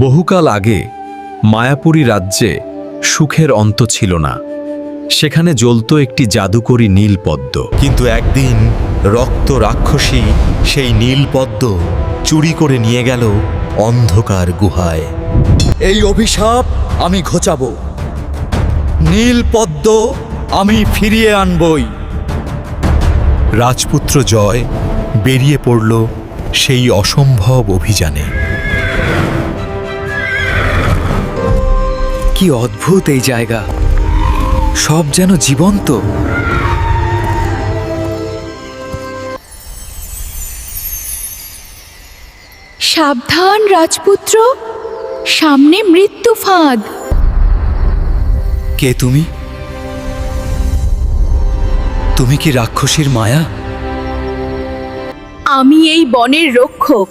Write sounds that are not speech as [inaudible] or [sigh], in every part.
বহুকাল আগে মায়াপুরী রাজ্যে সুখের অন্ত ছিল না। সেখানে জ্বলত একটি জাদুকরী নীল পদ্ম কিন্তু একদিন রক্ত রাক্ষসী সেই নীলপদ্ম চুরি করে নিয়ে গেল অন্ধকার গুহায়। এই অভিশাপ আমি ঘোচাবো। নীল পদ্ম আমি ফিরিয়ে আনবই। রাজপুত্র জয় বেরিয়ে পড়ল সেই অসম্ভব অভিযানে। কি অদ্ভুত এই জায়গা। সব যেন জীবন্ত। সাবধান রাজপুত্র। সামনে মৃত্যু ফাঁদ। কে তুমি? তুমি কি রাক্ষসীর মায়া? আমি এই বনের রক্ষক।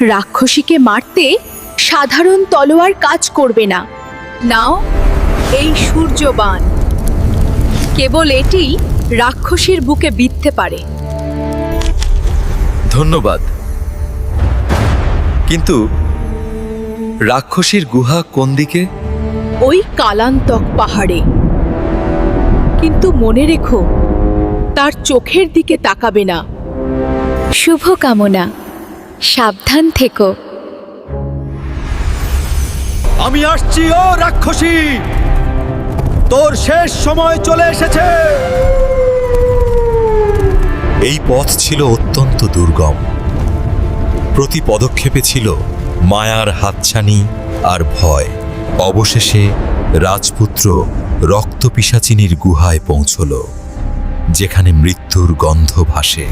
রাক্ষসীকে মারতে সাধারণ তলোয়ার কাজ করবে না। নাও এই সূর্যবান। কেবল এটি রাক্ষসীর বুকে বিধতে পারে। ধন্যবাদ। কিন্তু রাক্ষসীর গুহা কোন দিকে? ওই কালান্তক পাহাড়ে। কিন্তু মনে রেখো তার চোখের দিকে তাকাবে না। শুভ কামনা সাবধান থেকো। আমি আসছি ও রাক্ষসী। তোর শেষ সময় চলে এসেছে। এই পথ ছিল অত্যন্ত দুর্গম। প্রতি পদক্ষেপে ছিল মায়ার হাতছানি আর ভয়। অবশেষে রাজপুত্র রক্তপিসাচিনীর গুহায় পৌঁছল যেখানে মৃত্যুর গন্ধ ভাসে।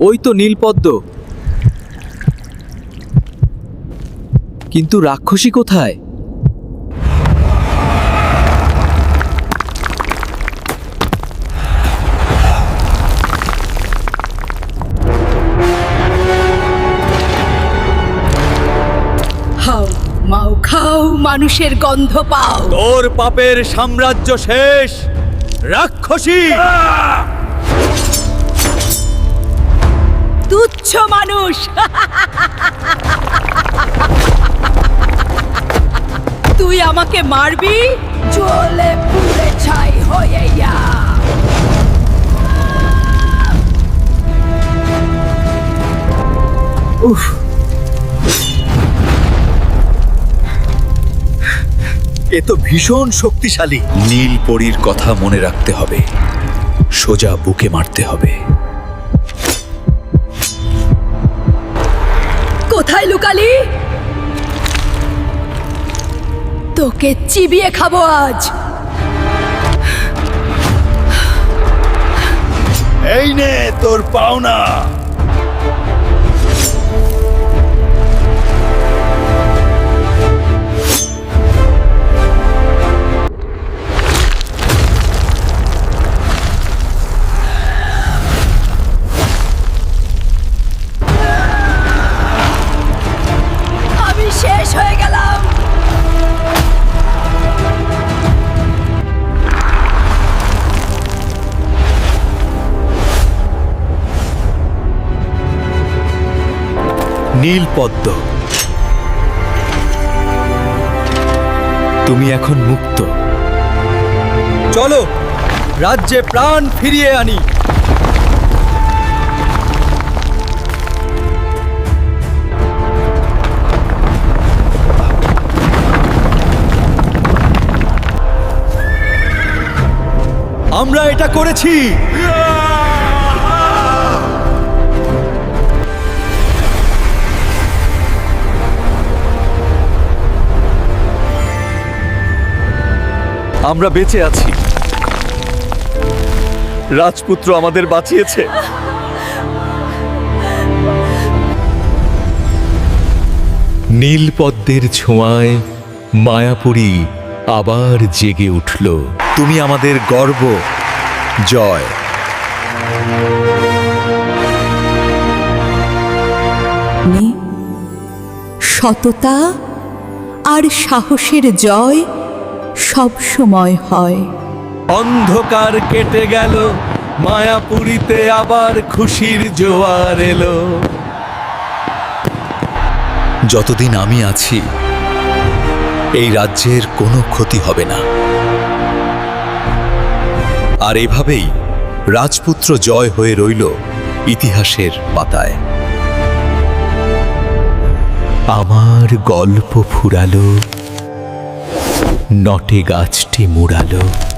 ওই তো নীলপদ্ম। কিন্তু রাক্ষসী কোথায়? মাও খাও মানুষের গন্ধ পাও। তোর পাপের সাম্রাজ্য শেষ। রাক্ষসী! তুচ্ছ মানুষ। [laughs] আমাকে মারবি? চলে পুড়ে ছাই হয়ে যা। এ তো ভীষণ শক্তিশালী। নীল পরীর কথা মনে রাখতে হবে। সোজা বুকে মারতে হবে। কোথায় লুকালি? তোকে চিবিয়ে খাব আজ। এই নে তোর পাওনা। নীলপদ্ম। তুমি এখন মুক্ত। চলো রাজ্যে প্রাণ ফিরিয়ে আনি। আমরা এটা করেছি। আমরা বেঁচে আছি। রাজপুত্র আমাদের বাঁচিয়েছে। নীলপদ্মের ছোঁয়ায় মায়াপুরী আবার জেগে উঠল। তুমি আমাদের গর্ব, জয়। সততা আর সাহসের জয় সব সময় হয়। অন্ধকার কেটে গেল মায়াপুরীতে আবার খুশির জোয়ার এলো। যতদিন আমি আছি এই রাজ্যের কোনো ক্ষতি হবে না। আর এভাবেই রাজপুত্র জয় হয়ে রইল ইতিহাসের পাতায়। আমার গল্প ফুরালো। নটে গাছটি মুড়ালো।